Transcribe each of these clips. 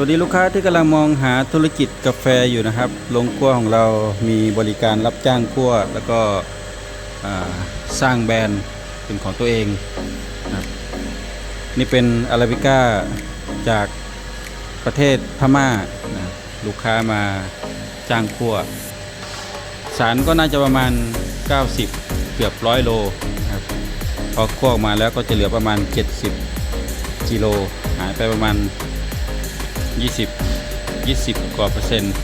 วัสดีลูกค้าที่กำลังมองหาธุรกิจกาแฟอยู่นะครับโรงคั่วของเรามีบริการรับจ้างคั่ว แล้วก็สร้างแบรนด์เป็นของตัวเองนะนี่เป็นอาราบิก้าจากประเทศพม่านะลูกค้ามาจ้างคั่ว สารก็น่าจะประมาณ 90 เกือบร้อยโลนะครับพอคั่วออกมาแล้วก็จะเหลือประมาณ 70กิโลหายไปประมาณ 20 20 กว่าเปอร์เซ็นต์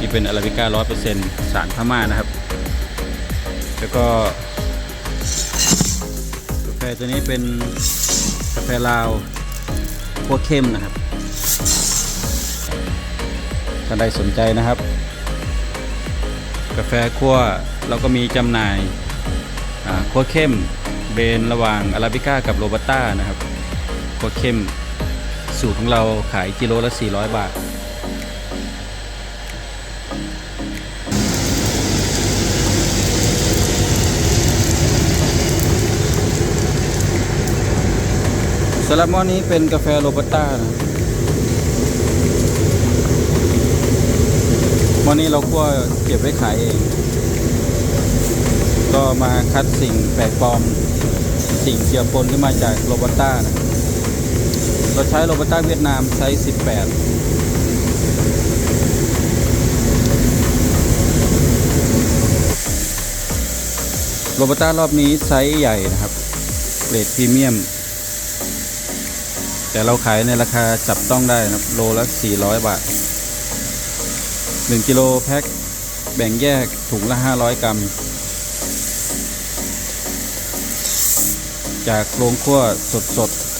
นี่เป็นอาราบิก้าร้อยเปอร์เซ็นต์สารพม่านะครับ แล้วก็กาแฟตัวนี้เป็นกาแฟลาวคั่วเข้มนะครับท่านใดสนใจนะครับ กาแฟคั่วเราก็มีจำหน่ายอ่าคั่วเข้มเบนระหว่างอาราบิก้ากับโรบัต้านะครับคั่วเข้ม สูตรของเราขายกิโลละ 400 บาทสำหรับหม้อนี้เป็นกาแฟโรบัสต้านะหม้อนี้เราคั่วเก็บไว้ขายเอง ก็มาคัดสิ่งแปลกปลอม สิ่งเจือปนที่มาจากโรบัสต้านะ เราใช้โรบต้าเวียดนามไซส์18โรบต้ารอบนี้ไซส์ใหญ่นะครับ เกรดพรีเมียม แต่เราขายในราคาจับต้องได้นะครับ โลละ 400 บาท 1 กิโลแพ็คแบ่งแยกถุงละ 500 กรัม จากโรงคั่วสดๆ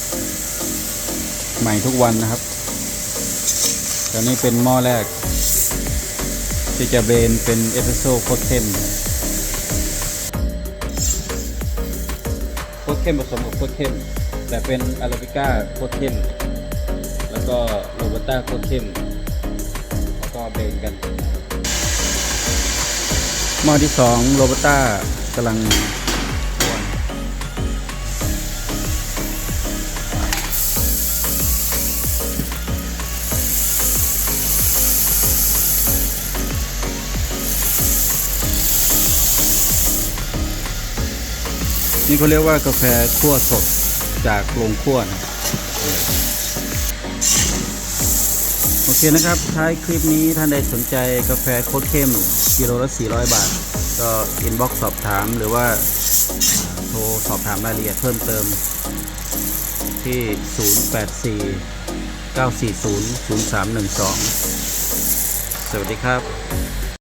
ใหม่ทุกวันนะครับตอนนี้เป็นหม้อแรก ที่จะเบนเป็นเอสเปรสโซ่โคตรเข้มโคตรเข้มผสมกับโคตรเข้ม แต่เป็นอาราบิก้าโคตรเข้ม แล้วก็โรบัสต้าโคตรเข้ม แล้วก็เบนกันหม้อที่สองโรบัสต้ากำลัง นี่เขาเรียกว่ากาแฟคั่วสดจากโรงคั่วนะโอเคนะครับท้ายคลิปนี้ท่านใดสนใจกาแฟโคตรเข้มกิโลละ 400 บาท ก็อินบ็อกซ์สอบถามหรือว่าโทรสอบถามรายละเอียดเพิ่มเติมที่ 084 940 0312 สวัสดีครับ